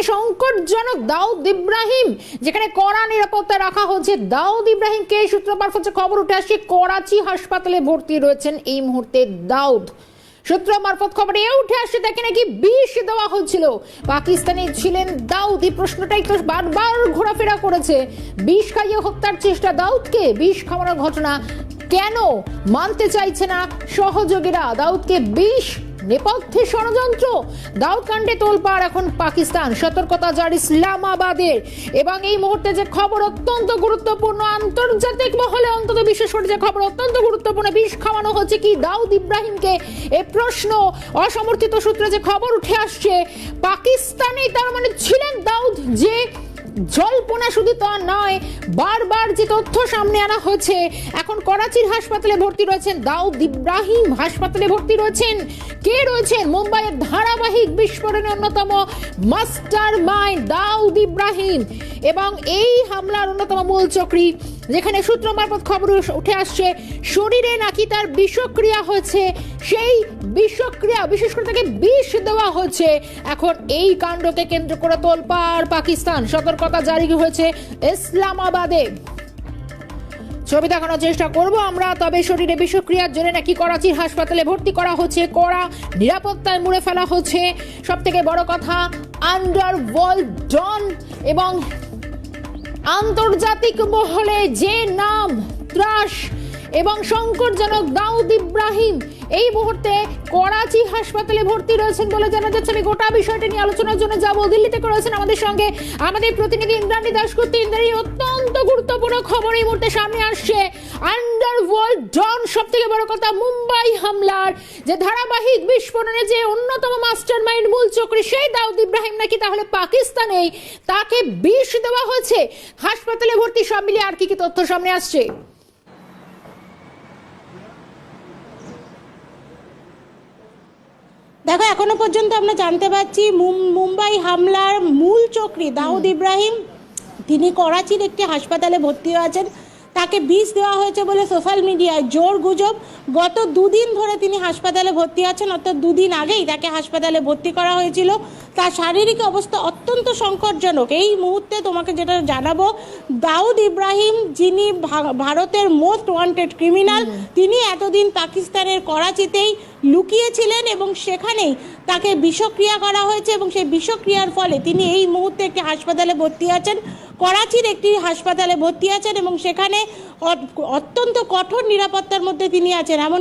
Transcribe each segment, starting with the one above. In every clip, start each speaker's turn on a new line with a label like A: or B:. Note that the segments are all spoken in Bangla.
A: পাকিস্তানের সংকটজনক দাউদ ইব্রাহিম, যেখানে কড়া নিরাপত্তা রাখা হচ্ছে দাউদ ইব্রাহিমকে সূত্র মারফত খবর উঠে আসছে, করাচি হাসপাতালে ভর্তি রয়েছেন এই মুহূর্তে দাউদ। সূত্র মারফত খবর এ উঠে আসছে, তাকে নাকি বিষ দেওয়া হচ্ছিল পাকিস্তানে ছিলেন দাউদ, এই প্রশ্নটাই তো বারবার ঘোরাফেরা করেছে। বিষ খাইয়ে হত্যার চেষ্টা দাউদকে, বিষ খাওয়ানোর ঘটনা কেন মানতে চাইছে না সহযোগীরা? দাউদকে বিষ নেপথ্যে ষড়যন্ত্র। দাউদ কাণ্ডে তোলপাড় এখন পাকিস্তান। সতর্কতা জারি ইসলামাবাদের। এবং এই মুহূর্তে যে খবর অত্যন্ত গুরুত্বপূর্ণ, আন্তর্জাতিক মহলে অন্তত বিশেষ করে যে খবর অত্যন্ত গুরুত্বপূর্ণ, বিষ খাওয়ানো হচ্ছে কি দাউদ ইব্রাহিমকে? এ প্রশ্ন অসমর্থিত সূত্রে যে খবর উঠে আসছে পাকিস্তানে তার মানে ছিলেন দাউদ যে জল্পনা শুধু তা নয়, বারবার যে তথ্য সামনে আনা হচ্ছে এখন করাচির হাসপাতালে ভর্তি রয়েছেন দাউদ ইব্রাহিম, হাসপাতালে ভর্তি রয়েছেন কে রয়েছেন? মুম্বাইয়ের ধারাবাহিক বিস্ফোরণের অন্যতম মাস্টার মাইন্ড দাউদ ইব্রাহিম। এবং এই হামলার অন্যতম মূল চক্রী যেখানে সূত্র মারফত খবর উঠে আসছে, শরীরে নাকি তার বিষক্রিয়া হয়েছে। সেই বিষক্রিয়া, বিশেষ করে তাকে বিষ দেওয়া হচ্ছে এখন এই কাণ্ডকে কেন্দ্র করে তোলপাড় পাকিস্তান। সতর্কতা জারি হয়েছে ইসলামাবাদে। ছবি দেখানোর চেষ্টা করব আমরা, তবে শরীরে বিষক্রিয়ার জন্য নাকি করাচির হাসপাতালে ভর্তি করা হচ্ছে। কড়া নিরাপত্তায় মুড়ে ফেলা হচ্ছে। সব থেকে বড় কথা আন্ডার ওয়ার্ল্ড ডন এবং আন্তর্জাতিক মহলে যে নাম, ত্রাস এবং সংকটজনক দাউদ ইব্রাহিম, এই মুহূর্তে করাচি হাসপাতালে ভর্তি রয়েছেন বলে জানা যাচ্ছে। আমি গোটা বিষয়টি নিয়ে আলোচনার জন্য যাব। দিল্লিতে করেছেন আমাদের সঙ্গে আমাদের প্রতিনিধি ইন্দ্রাণী দাসগুপ্ত ইন্দ্রাণী, অত্যন্ত গুরুত্বপূর্ণ খবর এই মুহূর্তে সামনে আসছে। ওয়ার্ল্ড ডন সব থেকে বড় কথা মুম্বাই হামলার যে ধারাবাহিক বিস্ফোরণে যে অন্যতম মাস্টার মাইন্ড মূল চক্রী সেই দাউদ ইব্রাহিম নাকি তাহলে পাকিস্তানেই তাকে বিষ দেওয়া হয়েছে? হাসপাতালে ভর্তি সব মিলিয়ে আর কি কি তথ্য সামনে আসছে?
B: দেখো এখনও পর্যন্ত আমরা জানতে পারছি মুম- মুম্বাই হামলার মূল চক্রী দাউদ ইব্রাহিম তিনি করাচির একটি হাসপাতালে ভর্তি আছেন তাকে বিষ দেওয়া হয়েছে বলে সোশ্যাল মিডিয়ায় জোর গুজব। গত দুদিন ধরে তিনি হাসপাতালে ভর্তি আছেন, অর্থাৎ দুদিন আগেই তাকে হাসপাতালে ভর্তি করা হয়েছিল। তার শারীরিক অবস্থা অত্যন্ত সংকটজনক। এই মুহূর্তে তোমাকে যেটা জানাব দাউদ ইব্রাহিম যিনি ভারতের মোস্ট ওয়ান্টেড ক্রিমিনাল তিনি এতদিন পাকিস্তানের করাচিতেই লুকিয়েছিলেন এবং সেখানেই তাকে বিষক্রিয়া করা হয়েছে এবং সেই বিষক্রিয়ার ফলে তিনি এই মুহূর্তে একটি হাসপাতালে ভর্তি আছেন করাচির একটি হাসপাতালে ভর্তি আছেন এবং সেখানে অত্যন্ত কঠোর নিরাপত্তার মধ্যে তিনি আছেন। এমন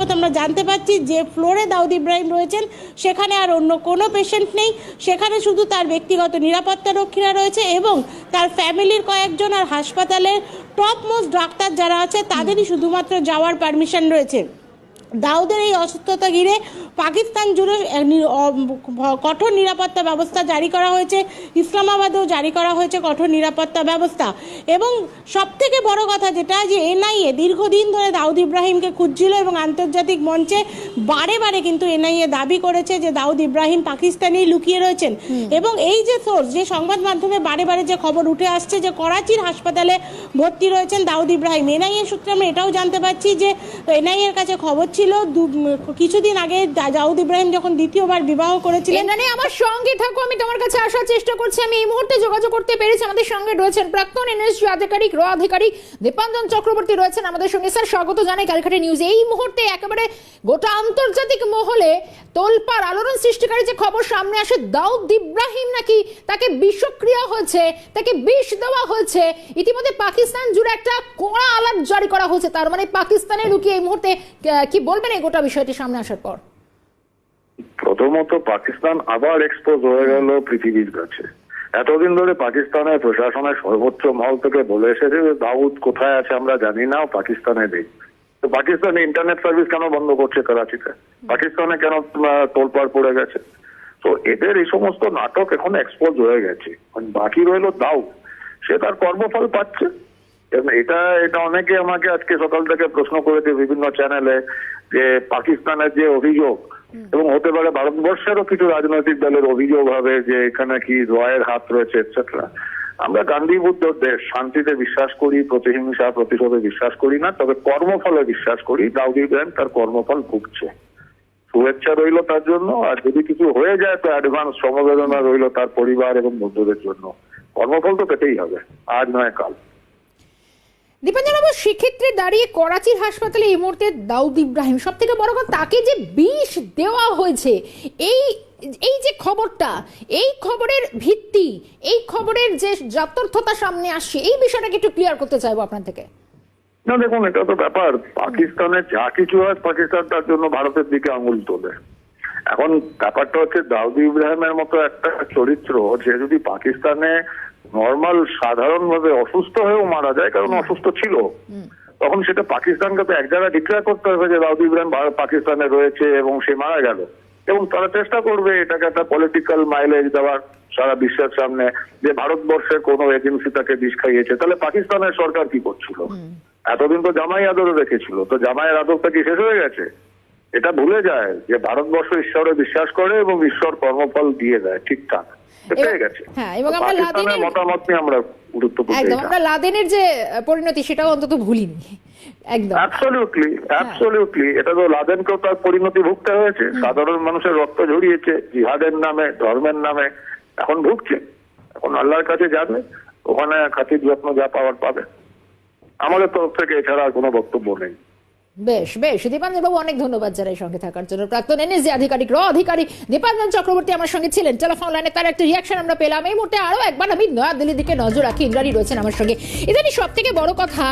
B: আমরা জানতে পারছি যে ফ্লোরে দাউদ ইব্রাহিম রয়েছেন সেখানে আর অন্য কোনো পেশেন্ট নেই। সেখানে শুধু তার ব্যক্তিগত নিরাপত্তা রক্ষীরা রয়েছে এবং তার ফ্যামিলির কয়েকজন আর হাসপাতালের টপ মোস্ট ডাক্তার যারা আছে তাদেরই শুধুমাত্র যাওয়ার পারমিশন রয়েছে। দাউদের এই অসুস্থতা ঘিরে পাকিস্তান জুড়ে কঠোর নিরাপত্তা ব্যবস্থা জারি করা হয়েছে ইসলামাবাদেও জারি করা হয়েছে কঠোর নিরাপত্তা ব্যবস্থা। এবং সব থেকে বড় কথা যেটা যে এনআইএ দীর্ঘদিন ধরে দাউদ ইব্রাহিমকে খুঁজছিল এবং আন্তর্জাতিক মঞ্চে বারে বারে কিন্তু এনআইএ দাবি করেছে যে দাউদ ইব্রাহিম পাকিস্তানেই লুকিয়ে রয়েছেন। এবং এই যে সোর্স যে সংবাদ মাধ্যমে বারে বারে যে খবর উঠে আসছে যে করাচির হাসপাতালে ভর্তি রয়েছেন দাউদ ইব্রাহিম এনআইএ সূত্রে আমরা এটাও জানতে পারছি যে এনআইএর কাছে খবর ছিল কিছুদিন আগে দাউদ ইব্রাহিম যখন দ্বিতীয়বার বিবাহ করেছিলেন।
A: এনানে আমার সঙ্গে থাকো, আমি তোমার কাছে আসার চেষ্টা করছি। আমি এই মুহূর্তে যোগাযোগ করতে পেরেছি, আমাদের সঙ্গে রয়েছেন প্রাক্তন এনএসজি আধিকারিক, র আধিকারিক দীপাঞ্জন চক্রবর্তী রয়েছেন আমাদের সঙ্গে। স্যার, স্বাগত জানাই ক্যালকাটা নিউজ। এই মুহূর্তে একেবারে গোটা আন্তর্জাতিক মহলে তোলপাড় আলোড়ন সৃষ্টিকারী যে খবর সামনে আসে, দাউদ ইব্রাহিম নাকি তাকে বিষক্রিয়া হয়েছে, তাকে বিষ দেওয়া হয়েছে। ইতিমধ্যে পাকিস্তান জুড়ে একটা কড়া আলাপ জারি করা হয়েছে। তার মানে পাকিস্তানে লুকিয়ে এই মুহূর্তে কি বলবেন এই গোটা বিষয়টি সামনে আসার পর?
C: প্রথমত পাকিস্তান আবার এক্সপোজ হয়ে গেল পৃথিবীর কাছে। এতদিন ধরে পাকিস্তানের প্রশাসনের সর্বোচ্চ মহল থেকে বলে এসেছে যে, দাউদ কোথায় আছে আমরা জানি না, পাকিস্তানে নেই। তো পাকিস্তানে ইন্টারনেট সার্ভিস কেন বন্ধ করছে করাচিতে? পাকিস্তানে কেন তোলপাড় পড়ে গেছে? তো এদের এই সমস্ত নাটক এখন এক্সপোজ হয়ে গেছে। বাকি রইল দাউদ। সে তার কর্মফল পাচ্ছে। এটা এটা অনেকে আমাকে আজকে সকাল থেকে প্রশ্ন করেছে বিভিন্ন চ্যানেলে যে পাকিস্তানের যে অভিযোগ এবং হতে পারে ভারতবর্ষেরও কিছু রাজনৈতিক দলের অভিযোগ হবে যে এখানে কি রয়ের হাত রয়েছে এটসেট্রা আমরা গান্ধী বুদ্ধ দেশ শান্তিতে বিশ্বাস করি প্রতিহিংসা প্রতিশোধে বিশ্বাস করি না তবে কর্মফলে বিশ্বাস করি। দাউদ ইব্রাহিম তার কর্মফল ভুগছে। শুভেচ্ছা রইল তার জন্য আর যদি কিছু হয়ে যায় তো অ্যাডভান্স সমবেদনা রইল তার পরিবার এবং বন্ধুদের জন্য। কর্মফল তো পেতেই হবে আজ নয় কাল।
A: দীপাঞ্জনবাবু সেক্ষেত্রে দাঁড়িয়ে করাচির হাসপাতালে এই মুহূর্তে দাউদ ইব্রাহিম। সব থেকে বড় কথা, তাকে যে বিষ দেওয়া হয়েছে, এই এই যে খবরটা, এই খবরের ভিত্তি, এই খবরের যে যথার্থতা সামনে আসছে, এই বিষয়টাকে একটু ক্লিয়ার করতে চাইব আপনার থেকে।
C: না, দেখুন, এটা তো ব্যাপার। পাকিস্তানের যা কিছু হয়, পাকিস্তান তার জন্য ভারতের দিকে আঙুল তোলে। এখন ব্যাপারটা হচ্ছে, দাউদ ইব্রাহিমের মতো একটা চরিত্র যে যদি পাকিস্তানে নর্মাল সাধারণভাবে অসুস্থ হয়েও মারা যায় কারণ অসুস্থ ছিল। তখন সেটা পাকিস্তানকে তো এক জায়গায় ডিক্লেয়ার করতে হবে যে দাউদ ইব্রাহিম পাকিস্তানে রয়েছে এবং সে মারা গেল। এবং তারা চেষ্টা করবে এটাকে একটা পলিটিক্যাল মাইলেজ দেওয়ার সারা বিশ্বের সামনে যে ভারতবর্ষের কোনো এজেন্সি তাকে বিষ খাইয়েছে। তাহলে পাকিস্তানের সরকার কি করছিল? এতদিন তো জামাই আদরও রেখেছিল। তো জামাইয়ের আদরটা কি শেষ হয়ে গেছে? এটা ভুলে যায় যে ভারতবর্ষ ঈশ্বরে বিশ্বাস করে এবং ঈশ্বর কর্মফল দিয়ে দেয় ঠিকঠাক
A: হ্যাঁ, এবং আমরা লাদেনের-
C: মতামত নিয়ে আমরা গুরুত্বপূর্ণ
A: একদম আমরা লাদেনের যে পরিণতি সেটাও অন্তত ভুলিনি। একদম।
C: অ্যাবসলিউটলি অ্যাবসলিউটলি এটা তো লাদেনকেও তার পরিণতি ভুগতে হয়েছে। সাধারণ মানুষের রক্ত ঝরিয়েছে জিহাদের নামে ধর্মের নামে এখন ভুগছে। এখন আল্লাহর কাছে যাবে ওখানে খাতির যত্ন যা পাওয়ার পাবে। আমাদের তরফ থেকে এছাড়া আর কোনো বক্তব্য নেই।
A: বেশ বেশ। দীপাঞ্জন বাবু, অনেক ধন্যবাদ জানাই সঙ্গে থাকার জন্য। প্রাক্তন এনএসজি আধিকারিক, র আধিকারিক দীপাঞ্জন চক্রবর্তী আমার সঙ্গে ছিলেন। টেলিফোন লাইনে তার একটা রিয়াকশন আমরা পেলাম। এই মুহূর্তে আরও একবার আমি নয়াদিল্লির দিকে নজর রাখি। ইন্দ্রাণী রয়েছেন আমার সঙ্গে। ইদানি সব থেকে বড় কথা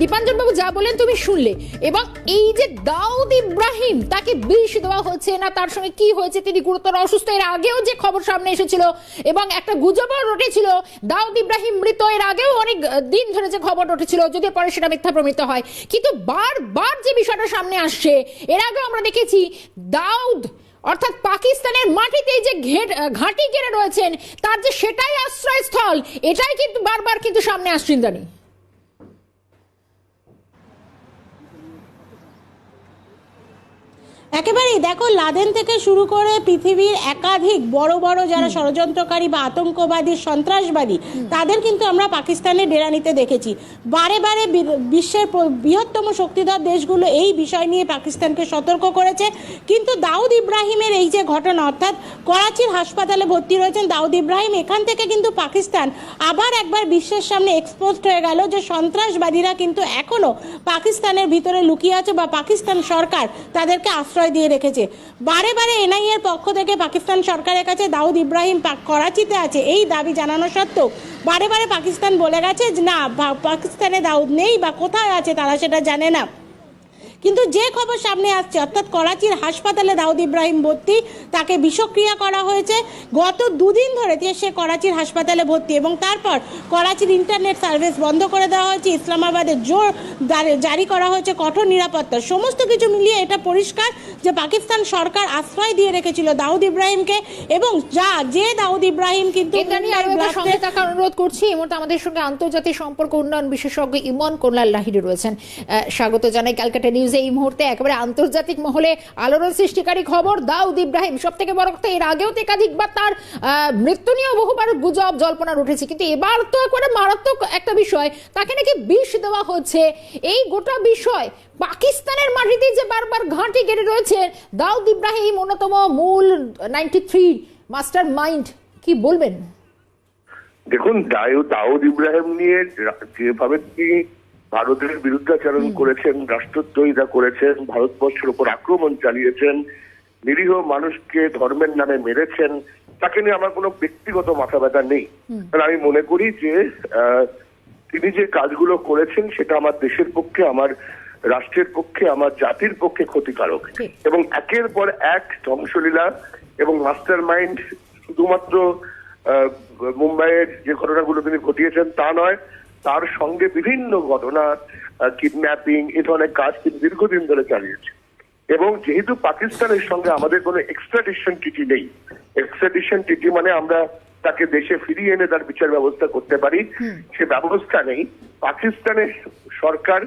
A: দীপাঞ্জন বাবু যা বলেন তুমি শুনলে এবং এই যে দাউদ ইব্রাহিম তাকে বিষ দেওয়া হচ্ছে না, তার সঙ্গে কি হয়েছে, তিনি গুরুতর অসুস্থ। এর আগেও যে খবর সামনে এসেছিল এবং একটা গুজবও রটেছিল, দাউদ ইব্রাহিম মৃত। এর আগেও অনেক দিন ধরে যে খবর উঠেছিল যদি পরে সেটা মিথ্যা প্রমিত হয়। কিন্তু বারবার যে বিষয়টা সামনে আসছে, এর আগে আমরা দেখেছি দাউদ, অর্থাৎ পাকিস্তানের মাটিতে যে ঘেট- গেড়ে রয়েছেন, তার যে সেটাই আশ্রয়স্থল, এটাই কিন্তু বারবার কিন্তু সামনে আসছেন ইন্দ্রাণী।
B: একেবারেই দেখো লাদেন থেকে শুরু করে পৃথিবীর একাধিক বড় বড় যারা ষড়যন্ত্রকারী বা আতঙ্কবাদী সন্ত্রাসবাদী তাদের কিন্তু আমরা পাকিস্তানে ডেরা নিতে দেখেছি। বারে বারে বিশ্বের বৃহত্তম শক্তিধর দেশগুলো এই বিষয় নিয়ে পাকিস্তানকে সতর্ক করেছে। কিন্তু দাউদ ইব্রাহিমের এই যে ঘটনা অর্থাৎ করাচির হাসপাতালে ভর্তি রয়েছেন দাউদ ইব্রাহিম এখান থেকে কিন্তু পাকিস্তান আবার একবার বিশ্বের সামনে এক্সপোজড হয়ে গেল যে সন্ত্রাসবাদীরা কিন্তু এখনও পাকিস্তানের ভিতরে লুকিয়ে আছে বা পাকিস্তান সরকার তাদেরকে আশ্রয় দিয়ে রেখেছে। বারে বারে এনআইএর পক্ষ থেকে পাকিস্তান সরকারের কাছে দাউদ ইব্রাহিম করাচিতে আছে। এই দাবি জানানো সত্ত্বেও বারে বারে পাকিস্তান বলে গেছে না পাকিস্তানে দাউদ নেই বা কোথায় আছে তারা সেটা জানে না। কিন্তু যে খবর সামনে আসছে, অর্থাৎ করাচির হাসপাতালে দাউদ ইব্রাহিম ভর্তি, তাকে বিষক্রিয়া করা হয়েছে। গত দুদিন ধরে সে করাচির হাসপাতালে ভর্তি এবং তারপর করাচির ইন্টারনেট সার্ভিস বন্ধ করে দেওয়া হয়েছে, ইসলামাবাদে জোর জারি করা হয়েছে কঠোর নিরাপত্তা। সমস্ত কিছু মিলিয়ে এটা পরিষ্কার যে পাকিস্তান সরকার আশ্রয় দিয়ে রেখেছিল দাউদ ইব্রাহিমকে এবং যা, যে দাউদ ইব্রাহিম কিন্তু
A: অনুরোধ করছি। এই আমাদের সঙ্গে আন্তর্জাতিক সম্পর্ক উন্নয়ন বিশেষজ্ঞ ইমন কল্যাণ লাহিড়ি রয়েছেন। স্বাগত জানাই ক্যালকাটা নিউজে। এই মুহূর্তে একেবারে আন্তর্জাতিক মহলে আলোড়ন সৃষ্টিকারী খবর, দাউদ ইব্রাহিম। সব থেকে বড় কথা, এর আগেও তো একাধিকবার তার মৃত্যু নিয়েও বহুবার গুজব, জল্পনা উঠেছে। কিন্তু এবার তো একবারে মারাত্মক একটা বিষয়, তাকে নাকি বিষ দেওয়া হচ্ছে। এই গোটা বিষয় পাকিস্তানের মাটিতে যে বারবার ঘাঁটি গেড়ে রয়েছে, দাউদ ইব্রাহিম অন্যতম মূল নাইনটি থ্রি মাস্টার মাইন্ড কি বলবেন?
C: দেখুন, দাউ- দাউদ ইব্রাহিম নিয়ে যেভাবে তিনি ভারতের বিরুদ্ধাচরণ করেছেন রাষ্ট্রদ্রোহিতা করেছেন ভারতবর্ষের উপর আক্রমণ চালিয়েছেন নিরীহ মানুষকে ধর্মের নামে মেরেছেন তাকে নিয়ে আমার কোনো ব্যক্তিগত মাথা ব্যথা নেই। কারণ আমি মনে করি যে তিনি যে কাজগুলো করেছেন সেটা আমার দেশের পক্ষে আমার রাষ্ট্রের পক্ষে আমার জাতির পক্ষে ক্ষতিকারক। এবং একের পর এক ধ্বংসলীলা এবং মাস্টার মাইন্ড শুধুমাত্র আহ, মুম্বাইয়ের যে ঘটনাগুলো তিনি ঘটিয়েছেন তা নয় তার সঙ্গে বিভিন্ন ঘটনা কিডন্যাপিং এ ধরনের কাজ তিনি দীর্ঘদিন ধরে চালিয়েছে এবং যেহেতু পাকিস্তানের সঙ্গে আমাদের কোনো এক্সট্রাডিশন চিঠি নেই এক্সট্রাডিশন চিঠি মানে আমরা তাকে দেশে ফিরিয়ে এনে তার বিচার ব্যবস্থা করতে পারি সে ব্যবস্থা নেই। পাকিস্তানের সরকার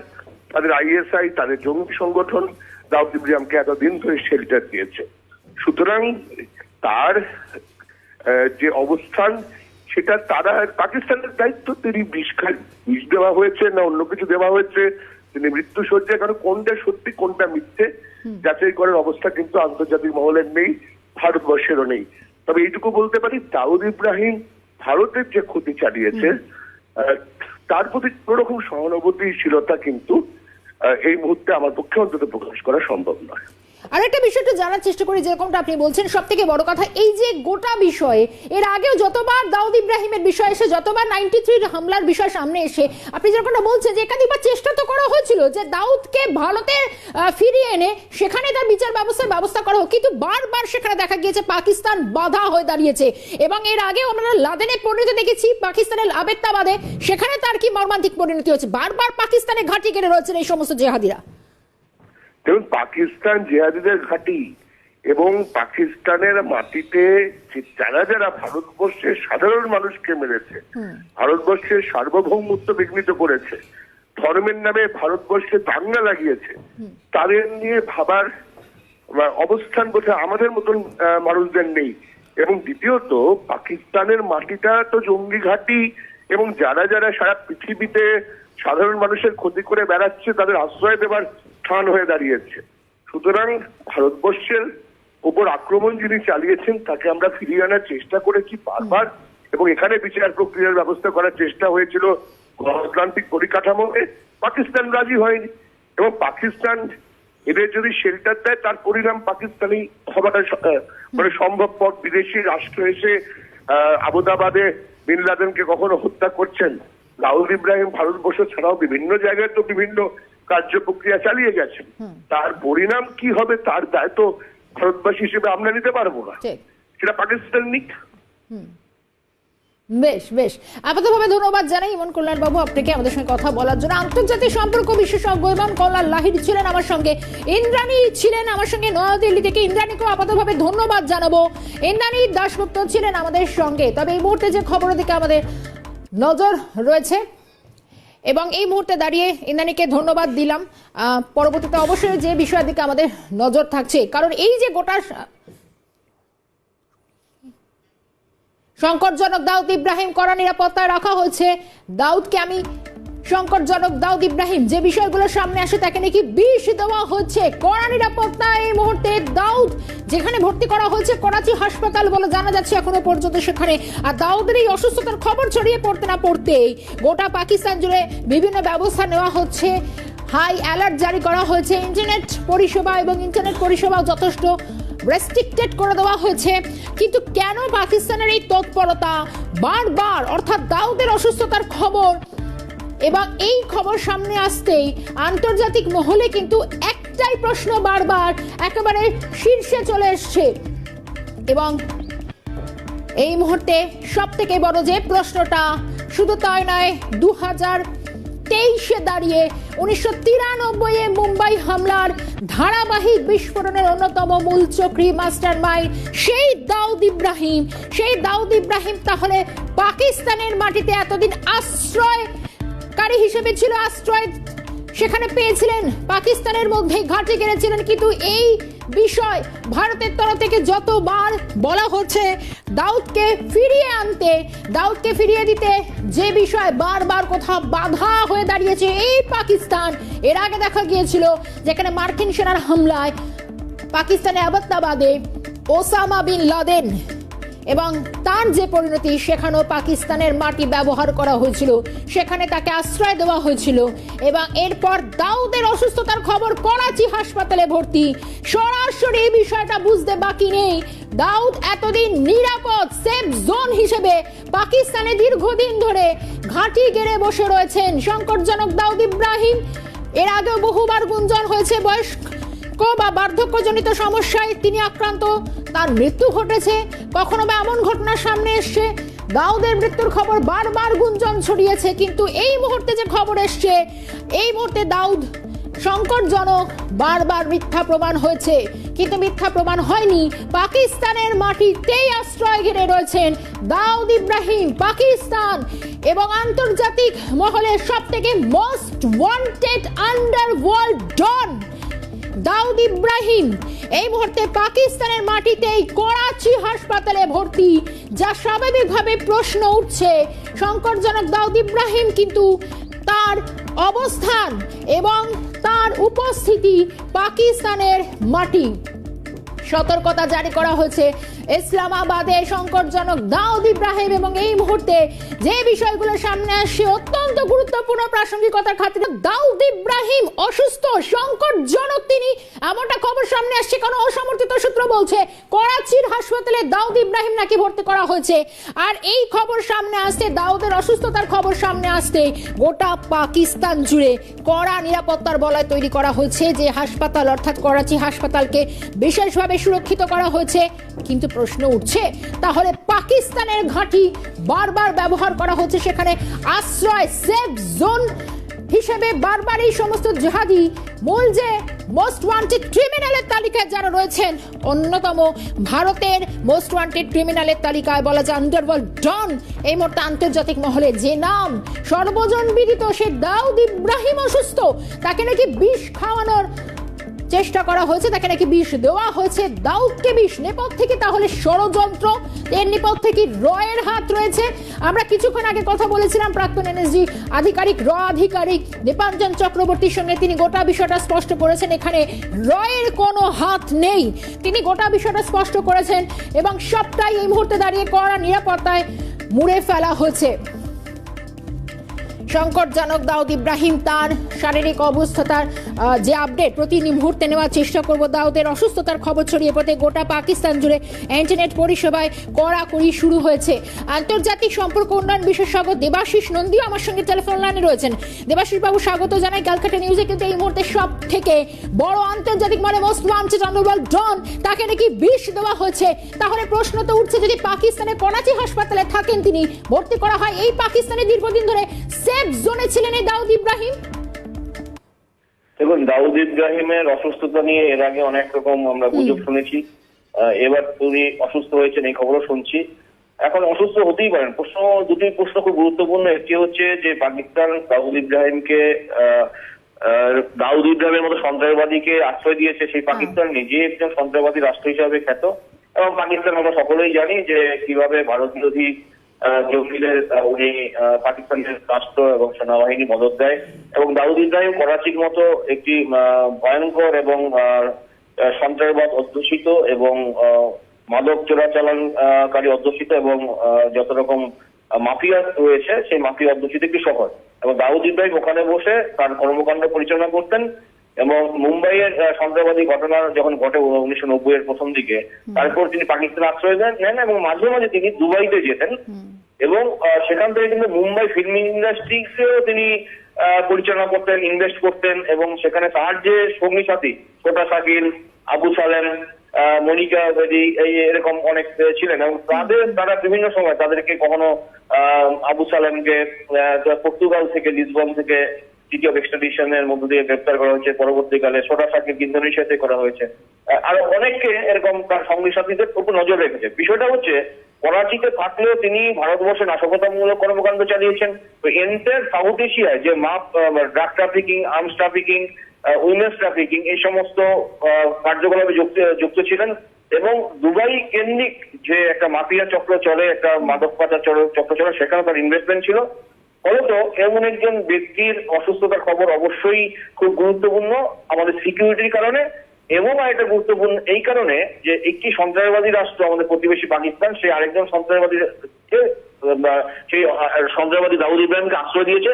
C: তাদের আইএসআই তাদের জঙ্গি সংগঠন দাউদ ইব্রাহিমকে এতদিন ধরে শেল্টার দিয়েছে। সুতরাং তার যে অবস্থান সেটা তারা পাকিস্তানের দায়িত্ব তিনি বিষ বিষ দেওয়া হয়েছে না অন্য কিছু দেওয়া হয়েছে? তিনি মৃত্যু সজ্জায় কারণ কোনটা সত্যি কোনটা মিথ্যে
D: যাচাই করার অবস্থা কিন্তু আন্তর্জাতিক মহলের নেই ভারতবর্ষেরও নেই। তবে এইটুকু বলতে পারি দাউদ ইব্রাহিম ভারতের যে ক্ষতি চালিয়েছে তার প্রতি কোন রকম সহানুভূতিশীলতা কিন্তু এই মুহূর্তে আমার পক্ষে অন্তত প্রকাশ করা সম্ভব নয়।
A: আর একটা বিষয় একটু জানার চেষ্টা করি, যেরকমটা আপনি বলছেন সব থেকে বড় কথা এই যে গোটা বিষয়ে, এর আগেও যতবার দাউদ ইব্রাহিমের বিষয় এসে, যতবার নাইনটি থ্রির হামলার বিষয় সামনে এসে, আপনি যেরকমটা বলছেন যে একাধিকবার চেষ্টা তো করা হয়েছিল যে দাউদকে ভারতে ফিরিয়ে এনে সেখানে তার বিচার ব্যবস্থার ব্যবস্থা করা হোক, কিন্তু বারবার সেখানে দেখা গিয়েছে পাকিস্তান বাধা হয়ে দাঁড়িয়েছে। এবং এর আগেও আমরা লাদেনে পরিণতি দেখেছি, পাকিস্তানের আবেত্তাবাদে সেখানে তার কি মর্মান্তিক পরিণতি হচ্ছে বারবার পাকিস্তানে ঘাঁটি কেড়ে রয়েছেন এই সমস্ত জেহাদিরা।
D: দেখুন পাকিস্তান জিহাদিদের ঘাঁটি এবং পাকিস্তানের মাটিতে যারা যারা ভারতবর্ষের সাধারণ মানুষকে মেরেছে ভারতবর্ষের সার্বভৌমত্ব বিঘ্নিত করেছে ধর্মের নামে ভারতবর্ষে দাঙ্গা লাগিয়েছে তাদের নিয়ে ভাবার অবস্থান বোধহয় আমাদের মতন মানুষদের নেই। এবং দ্বিতীয়ত পাকিস্তানের মাটিটা তো জঙ্গি ঘাঁটি এবং যারা যারা সারা পৃথিবীতে সাধারণ মানুষের ক্ষতি করে বেড়াচ্ছে তাদের আশ্রয় দেবার স্থান হয়ে দাঁড়িয়েছে। সুতরাং ভারতবর্ষের উপর আক্রমণ যিনি চালিয়েছেন, তাকে আমরা ফিরিয়ে আনার চেষ্টা করেছি বারবার এবং এখানে বিচার প্রক্রিয়ার ব্যবস্থা করার চেষ্টা হয়েছিল গণতান্ত্রিক পরিকাঠামোতে। পাকিস্তান রাজি হয়নি এবং পাকিস্তান এদের যদি শেল্টার দেয়, তার পরিণাম পাকিস্তানি হওয়াটা মানে সম্ভবপর বিদেশি রাষ্ট্র এসে আবুদাবাদে বিন লাদেনকে কখনো হত্যা করছেন রাহুল ইব্রাহিম ভারতবর্ষ ছাড়াও বিভিন্ন জায়গায় তো বিভিন্ন কার্য প্রক্রিয়া চালিয়ে গেছেন তার পরিণাম কি হবে তার দায় তো ভারতবাসী হিসেবে আমরা নিতে পারব না। সেটা পাকিস্তান নিক।
A: বেশ বেশ। আপাতভাবে ধন্যবাদ জানাই ইমন কল্যাণ বাবু আপনাকে আমাদের সঙ্গে কথা বলার জন্য। আন্তর্জাতিক সম্পর্ক বিশেষজ্ঞ ইমন কল্যাণ লাহিড়ি ছিলেন আমার সঙ্গে। ইন্দ্রাণী ছিলেন আমার সঙ্গে নয়াদিল্লি থেকে। ইন্দ্রাণীকেও আপাতভাবে ধন্যবাদ জানাব। ইন্দ্রাণী দাশগুপ্ত ছিলেন আমাদের সঙ্গে। তবে এই মুহূর্তে যে খবরের দিকে আমাদের নজর রয়েছে এবং এই মুহূর্তে দাঁড়িয়ে ইন্দানিকে ধন্যবাদ দিলাম। পরবর্তীতে অবশ্যই যে বিষয়ের দিকে আমাদের নজর থাকছে, কারণ এই যে গোটা সংকটজনক দাউদ ইব্রাহিম করা নিরাপত্তায় রাখা হয়েছে। দাউদকে আমি সংকটজনক দাউদ ইব্রাহিম যে বিষয়গুলো সামনে আসে তাকে নাকি বিষ দেওয়া হচ্ছে? কড়া নিরাপত্তা এই মুহূর্তে দাউদ, যেখানে ভর্তি করা হয়েছে করাচি হাসপাতাল বলে জানা যাচ্ছে এখনও পর্যন্ত সেখানে। আর দাউদের এই অসুস্থতার খবর ছড়িয়ে পড়তে না পড়তেই গোটা পাকিস্তান জুড়ে বিভিন্ন ব্যবস্থা নেওয়া হচ্ছে। হাই অ্যালার্ট জারি করা হয়েছে। ইন্টারনেট পরিষেবা এবং ইন্টারনেট পরিষেবাও যথেষ্ট রেস্ট্রিক্টেড করে দেওয়া হয়েছে। কিন্তু কেন পাকিস্তানের এই তৎপরতা? বারবার, অর্থাৎ দাউদের অসুস্থতার খবর এবং এই খবর সামনে আসতেই আন্তর্জাতিক মহলে কিন্তু একটাই প্রশ্ন বারবার একেবারে শীর্ষে চলে এসছে। এবং এই মুহূর্তে সব থেকে বড় যে প্রশ্নটা, শুধু তাই নয় দু হাজার তেইশে দাঁড়িয়ে উনিশশো তিরানব্বই মুম্বাই হামলার ধারাবাহিক বিস্ফোরণের অন্যতম মূল চক্রী মাস্টার মাইন্ড সেই দাউদ ইব্রাহিম। সেই দাউদ ইব্রাহিম তাহলে পাকিস্তানের মাটিতে এতদিন আশ্রয়কারী হিসেবে ছিল আশ্রয়, সেখানে পেয়েছিলেন। পাকিস্তানের মধ্যে ঘাঁটি গেড়েছিলেন কিন্তু এই বিষয় ভারতের তরফ থেকে যতবার বলা হচ্ছে, দাউদকে ফিরিয়ে আনতে, দাউদকে ফিরিয়ে দিতে যে বিষয় বারবার কোথাও বাধা হয়ে দাঁড়িয়েছে এই পাকিস্তান, এর আগে দেখা গিয়েছিল যেখানে মার্কিন সেনার হামলায় পাকিস্তানের আবাত্তাবাদে ওসামা বিন লাদেন এবং তার যে পরিণতি, সেখানেও পাকিস্তানের মাটি ব্যবহার করা হয়েছিল। সেখানে তাকে আশ্রয় দেওয়া হয়েছিল। এবং এরপর দাউদের অসুস্থতার খবর করাচি হাসপাতালে ভর্তি। সরাসরি এই বিষয়টা বুঝতে বাকি নেই। দাউদ এতদিন নিরাপদ সেফ জোন হিসেবে পাকিস্তানে দীর্ঘদিন ধরে ঘাঁটি গেড়ে বসে রয়েছেন। সংকটজনক দাউদ ইব্রাহিম, এর আগেও বহুবার গুঞ্জন হয়েছে বয়স্ক কো বা বার্ধক্যজনিত সমস্যায় তিনি আক্রান্ত। তার মৃত্যু ঘটেছে। কখনো বা এমন ঘটনা সামনে এসছে। দাউদের মৃত্যুর খবর বারবার গুঞ্জন ছড়িয়েছে, কিন্তু এই মুহূর্তে যে খবর এসছে, এই মুহূর্তে দাউদ সংকটজনক, বারবার মিথ্যা প্রমাণ হয়েছে। কিন্তু মিথ্যা প্রমাণ হয়নি। পাকিস্তানের মাটিতেই আশ্রয় ঘিরে রয়েছেন দাউদ ইব্রাহিম। পাকিস্তান এবং আন্তর্জাতিক মহলে সব থেকে most wanted underworld don Dawood Ibrahim. এই মুহূর্তে পাকিস্তানের মাটিতে এই করাচি হাসপাতালে ভর্তি, যা স্বাভাবিকভাবে প্রশ্ন উঠছে, সংকটজনক দাউদ ইব্রাহিম কিন্তু তার অবস্থান এবং তার উপস্থিতি পাকিস্তানের মাটি। সতর্কতা জারি করা হয়েছে। ইসলামাবাদে সংকটজনক দাউদ ইব্রাহিম এবং এই মুহূর্তে যে বিষয়গুলো সামনে আসছে, অত্যন্ত গুরুত্বপূর্ণ প্রাসঙ্গিকতার খাতিরে দাউদ ইব্রাহিম অসুস্থ, সংকটজনক তিনি। এমনটা খবর সামনে আসছে কারণ অসমর্থিত সূত্র বলছে করাচির হাসপাতালে দাউদ ইব্রাহিম নাকি ভর্তি করা হয়েছে। আর এই খবর সামনে আসতে দাউদের অসুস্থতার খবর সামনে আসতে গোটা পাকিস্তান জুড়ে কড়া নিরাপত্তার বলয় তৈরি করা হয়েছে, যে হাসপাতাল, অর্থাৎ করাচি হাসপাতালকে বিশেষভাবে সুরক্ষিত করা হয়েছে। কিন্তু প্রশ্ন উঠছে, তাহলে পাকিস্তানের ঘাঁটি বারবার ব্যবহার করা হচ্ছে সেখানে আশ্রয় সেফ জোন হিসেবে বারবার এই সমস্ত জেহাদি মূল যে মোস্ট ওয়ান্টেড ক্রিমিনালের তালিকায় যারা রয়েছেন, অন্যতম ভারতের মোস্ট ওয়ান্টেড ক্রিমিনালের তালিকায় বলা যায় আন্ডারওয়ার্ল্ড ডন, এই মুহূর্তে আন্তর্জাতিক মহলে যে নাম সর্বজন বিদিত, সে দাউদ ইব্রাহিম অসুস্থ, তাকে নাকি বিষ খাওয়ানোর চেষ্টা করা হয়েছে, তাকে নাকি বিষ দেওয়া হয়েছে। দাউদকে বিষ, নেপথ থেকে তাহলে ষড়যন্ত্র। এর নেপথ্যে থেকে রয়ের হাত রয়েছে। আমরা কিছুক্ষণ আগে কথা বলেছিলাম প্রাক্তন এনএসজি আধিকারিক, র আধিকারিক দীপাঞ্জন চক্রবর্তীর সঙ্গে। তিনি গোটা বিষয়টা স্পষ্ট করেছেন, এখানে রয়ের কোনো হাত নেই। তিনি গোটা বিষয়টা স্পষ্ট করেছেন এবং সবটাই এই মুহূর্তে দাঁড়িয়ে করা নিরাপত্তায় মুড়ে ফেলা হয়েছে। সংকটজনক দাউদ ইব্রাহিম তার শারীরিক অবস্থা, তার যে আপডেট প্রতি মুহূর্তে নেওয়ার চেষ্টা করব, দাউদের অসুস্থতার খবর ছড়িয়ে পড়তে গোটা পাকিস্তান জুড়ে ইন্টারনেট পরিষেবায় কড়াকড়ি শুরু হয়েছে। আন্তর্জাতিক সম্পর্ক উন্নয়ন বিশেষজ্ঞ দেবাশিস নন্দীও আমার সঙ্গে টেলিফোন লাইনে রয়েছেন। দেবাশিস বাবু স্বাগত জানাই ক্যালকাটা নিউজে কিন্তু এই মুহূর্তে সব থেকে বড় আন্তর্জাতিক মানে মোস্ট ওয়ান্টেড আন্ডারওয়ার্ল্ড ডন, তাকে নাকি বিষ দেওয়া হয়েছে। তাহলে প্রশ্ন তো উঠছে, যদি পাকিস্তানের করাচি হাসপাতালে থাকেন তিনি, ভর্তি করা হয় এই পাকিস্তানে দীর্ঘদিন ধরে সেফ জোনে ছিলেন এই দাউদ ইব্রাহিম?
E: দেখুন দাউদ ইব্রাহিমের অসুস্থতা নিয়ে এর আগে অনেক রকম আমরা গুজব শুনেছি। এবার তিনি অসুস্থ হয়েছেন এই খবরও শুনছি। এখন অসুস্থ হতেই পারেন। প্রশ্ন দুটি প্রশ্ন খুব গুরুত্বপূর্ণ। একটি হচ্ছে যে পাকিস্তান দাউদ ইব্রাহিমকে দাউদ ইব্রাহিমের মতো সন্ত্রাসবাদীকে আশ্রয় দিয়েছে সেই পাকিস্তান নিজে একজন সন্ত্রাসবাদী রাষ্ট্র হিসাবে খ্যাত। এবং পাকিস্তান আমরা সকলেই জানি যে কীভাবে ভারত বিরোধী জঙ্গিদের উনি পাকিস্তানের রাষ্ট্র এবং সেনাবাহিনী মদত দেয়। এবং দাউদ ইব্রাহিম করাচির মতো একটি ভয়ঙ্কর এবং সন্ত্রাসবাদ অধ্যুষিত এবং মাদক চোরাচালানকারী অধ্যুষিত এবং যত রকম মাফিয়া রয়েছে, সেই মাফিয়া অধ্যুষিত একটি শহর। এবং দাউদ ইব্রাহিম ওখানে বসে তার কর্মকাণ্ড পরিচালনা করতেন। এবং মুম্বাইয়ের সন্ত্রাসবাদী ঘটনা যখন ঘটে উনিশশো নব্বই এর প্রথম দিকে তারপর তিনি পাকিস্তানে আশ্রয় দেন নেন এবং মাঝে মাঝে তিনি দুবাইতে যেতেন। এবং সেখান থেকে কিন্তু মুম্বাই ফিল্ম ইন্ডাস্ট্রিকেও তিনি পরিচালনা করতেন ইনভেস্ট করতেন এবং সেখানে তার যে সঙ্গী সাথী ছোটা শাকিল আবু সালেম আহ, মনিকা বেদি এই এরকম অনেক ছিলেন এবং তাদের তারা বিভিন্ন সময় তাদেরকে কখনো আহ, আবু সালেমকে পর্তুগাল থেকে লিসবন থেকে সিটি অফ এক্সট্রাডিশনের মধ্য দিয়ে গ্রেপ্তার করা হয়েছে। পরবর্তীকালে সোটা শাকিল ইন্দোনেশিয়াতে করা হয়েছে। আরও অনেককে এরকম তার সঙ্গী সাথীদের উপর নজর রেখেছে। বিষয়টা হচ্ছে, করাচিতে থাকলেও তিনি ভারতবর্ষে নাশকতামূলক কর্মকাণ্ড চালিয়েছেন। তো এন্টার সাউথ এশিয়ায় যে মাপ drug trafficking arms trafficking women's trafficking এই সমস্ত কার্যকলাপে যুক্ত যুক্ত ছিলেন এবং দুবাই কেন্দ্রিক যে একটা মাফিয়া চক্র চলে, একটা মাদক পাচার চক্র চলে সেখানে তার ইনভেস্টমেন্ট ছিল। ফলত এমন একজন ব্যক্তির অসুস্থতার খবর অবশ্যই খুব গুরুত্বপূর্ণ আমাদের সিকিউরিটির কারণে এবং আরেকটা গুরুত্বপূর্ণ এই কারণে যে একটি সন্ত্রাসবাদী রাষ্ট্র আমাদের প্রতিবেশী পাকিস্তান, সে আরেকজন সন্ত্রাসবাদী সেই সন্ত্রাসবাদী দাউদ ইব্রাহিমকে আশ্রয় দিয়েছে।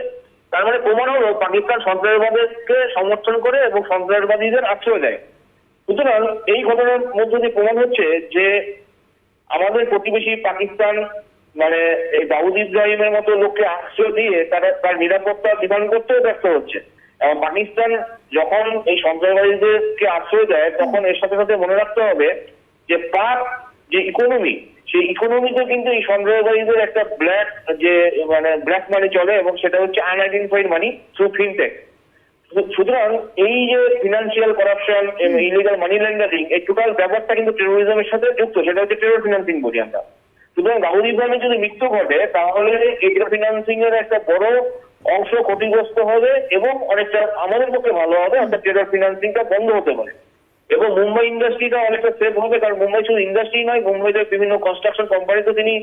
E: তার মানে প্রমাণ হলো পাকিস্তান সন্ত্রাসবাদীকে সমর্থন করে এবং সন্ত্রাসবাদীদের আশ্রয় দেয়। সুতরাং এই ঘটনার মধ্য দিয়ে প্রমাণ হচ্ছে যে আমাদের প্রতিবেশী পাকিস্তান মানে এই দাউদ ইব্রাহিমের মতো লোককে আশ্রয় দিয়ে তারা তার নিরাপত্তা বিধান করতেও ব্যস্ত হচ্ছে। এবং পাকিস্তান যখন এই সন্ত্রাসবাদীদেরকে আশ্রয় দেয় তখন এর সাথে সাথে মনে রাখতে হবে যে পাক যে ইকোনমি সেই ইকোনমিতে কিন্তু এই সন্ত্রাসবাদীদের একটা ব্ল্যাক যে মানে ব্ল্যাক মানি চলে এবং সেটা হচ্ছে আনআইডেন্টিফাইড মানি থ্রু ফিনটেক সুতরাং এই যে financial corruption illegal money laundering এই টোটাল ব্যাপারটা কিন্তু টেরোরিজমের সাথে যুক্ত সেটা হচ্ছে টেরোর ফিনান্সিং বলি আমরা। সুতরাং রাহুল ইব্রাহিমের যদি মৃত্যু ঘটে তাহলে এই ফিনান্সিং এর একটা বড় অংশ ক্ষতিগ্রস্ত হবে এবং অনেকটা আমাদের পক্ষে ভালো হবে অর্থাৎ টেরর ফিনান্সিংটা বন্ধ হতে পারে। এবং মুম্বাই ইন্ডাস্ট্রিটা অনেকটা সেভ হবে কারণ মুম্বাই শুধু ইন্ডাস্ট্রি নয় মুম্বাইতে বিভিন্ন কনস্ট্রাকশন কোম্পানিতে তিনি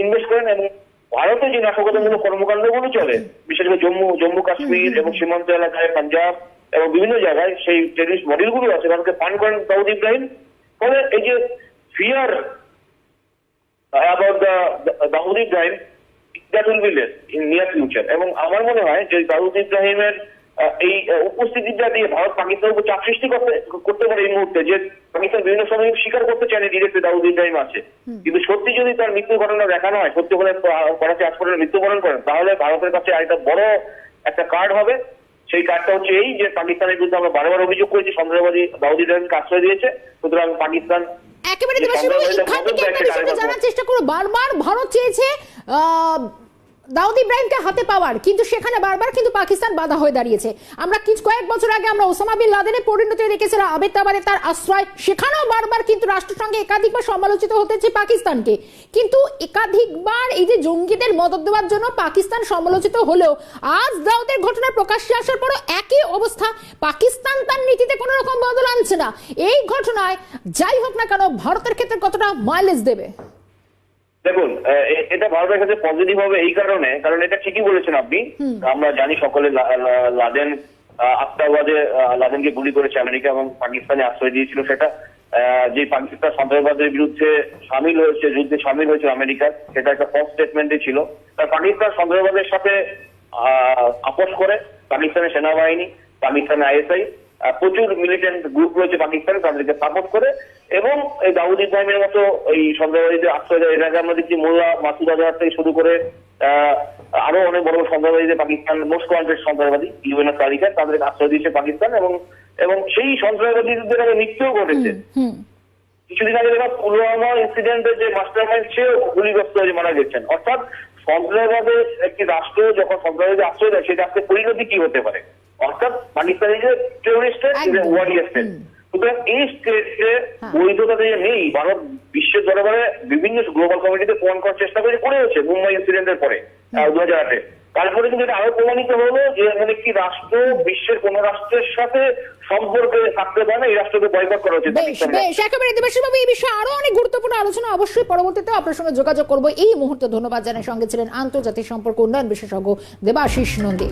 E: ইনভেস্ট করেন এবং ভারতে যে নাশকতামূলক কর্মকাণ্ডগুলো চলে বিশেষ করে জম্মু জম্মু কাশ্মীর এবং সীমান্ত এলাকায় পাঞ্জাব এবং বিভিন্ন জায়গায় সেই টেরিস্ট মডেলগুলো আছে কারণকে ফান্ড করেন দাউদ ইব্রাহিম। ফলে এই যে fear about the Dawood Ibrahim that will be less in near future এবং আমার মনে হয় যে দাউদ ইব্রাহিমের এই উপস্থিতিটা দিয়ে ভারত পাকিস্তানের উপর চাপ সৃষ্টি করতে করতে পারে এই মুহূর্তে যে পাকিস্তান বিভিন্ন সময় স্বীকার করতে চায় ডিরেক্টলি দাউদ ইব্রাহিম আছে। কিন্তু সত্যি যদি তার মৃত্যু ঘটনা দেখানো হয় সত্যি করে করাচি হাসপাতালে মৃত্যুবরণ করেন তাহলে ভারতের কাছে একটা বড় একটা কার্ড হবে। সেই কার্ডটা হচ্ছে এই যে পাকিস্তানের বিরুদ্ধে আমরা বারবার অভিযোগ করেছি সন্দেহবাদী দাউদ ইব্রাহিমকে আশ্রয় দিয়েছে। সুতরাং পাকিস্তান
A: একেবারে দেবাশিস এখান থেকে একটা বিষয়টা জানার চেষ্টা করো বারবার ভারত চেয়েছে আহ, দাউদ ইব্রাহিমকে হাতে পাওয়ার, কিন্তু সেখানে বারবার কিন্তু পাকিস্তান বাধা হয়ে দাঁড়িয়েছে। আমরা কিছু কয়েক বছর আগে আমরা ওসামা বিন লাদেনের পরিণতি দেখেছিলাম, আবেদ তাবারে তার আশ্রয়, সেখানেও বারবার কিন্তু রাষ্ট্রসংঘে একাধিকবার সমালোচিত হতেছে পাকিস্তানকে। কিন্তু একাধিকবার এই যে জঙ্গিদের মদত দেওয়ার জন্য পাকিস্তান সমালোচিত হলেও, আজ দাউদের ঘটনা প্রকাশ্যে আসার পরও একই অবস্থা। পাকিস্তান তার নীতিতে কোনো রকম বদল আনছে না। এই ঘটনায় যাই হোক না কেন, ভারতের ক্ষেত্রে কতটা মাইলেজ দেবে?
E: দেখুন এটা ভারতের কাছে পজিটিভ হবে এই কারণে কারণ এটা ঠিকই বলেছেন আপনি। আমরা জানি সকলে লাদেন আত্মাবাদে লাদেনকে গুলি করেছে আমেরিকা এবং পাকিস্তানে আশ্রয় দিয়েছিল সেটা আহ, যে পাকিস্তান সন্ত্রাসবাদের বিরুদ্ধে সামিল হয়েছে যুদ্ধে সামিল হয়েছে আমেরিকা সেটা একটা ফলস স্টেটমেন্টই ছিল। তার পাকিস্তান সন্ত্রাসবাদের সাথে আহ, আপোষ করে পাকিস্তানের সেনাবাহিনী পাকিস্তানের আইএসআই প্রচুর মিলিটেন্ট গ্রুপ রয়েছে পাকিস্তানে তাদেরকে সাপোর্ট করে এবং এই দাউদ ইব্রাহিমের মতো এই সন্দেহবাদীদের আশ্রয় দেয় এর আগে আমরা দেখছি মোল্লা মাসুদ আজহার থেকে শুরু করে আরও অনেক বড় বড় সন্ত্রাসবাদীদের পাকিস্তান মোস্ট ওয়ান্টেড সন্ত্রাসবাদী ইউএনএস তালিকায় তাদেরকে আশ্রয় দিয়েছে পাকিস্তান এবং এবং সেই সন্ত্রাসবাদীদের আগে মৃত্যুও ঘটেছে। কিছুদিন আগে দেখলাম পুলওয়ামা ইনসিডেন্টের যে মাস্টার মাইন্ড সেও গুলিগ্রস্ত হয়ে মারা গেছেন। অর্থাৎ সন্ত্রাসবাদের একটি রাষ্ট্র যখন সন্ত্রাসবাদী আশ্রয় দেয় সেই রাষ্ট্রের পরিণতি কি হতে পারে? অর্থাৎ পাকিস্তানি যে
A: একদম।
E: ওয়ারিয়ার স্টেট সুতরাং এই স্টেটে
A: হ্যাঁ।
E: বৈধতা দিয়ে নেই ভারত বিশ্বের দরবারে বিভিন্ন গ্লোবাল কমিটিতে প্রমাণ করার চেষ্টা করে করেছে মুম্বাই ইনসিডেন্টের পরে দু হাজার আটে। তারপরে কিন্তু এটা আরও প্রমাণিত হলো যে এমন একটি রাষ্ট্র বিশ্বের কোন রাষ্ট্রের সাথে সম্পর্কে থাকতে পারে না এই রাষ্ট্রকে বয়কট করা উচিত
A: বেশ একেবারে দেবাশিস বাবু এই বিষয়ে আরও অনেক গুরুত্বপূর্ণ আলোচনা অবশ্যই পরবর্তীতে আপনার সঙ্গে যোগাযোগ করব। এই মুহূর্তে ধন্যবাদ জানাই। সঙ্গে ছিলেন আন্তর্জাতিক সম্পর্ক উন্নয়ন বিশেষজ্ঞ দেবাশিস নন্দী।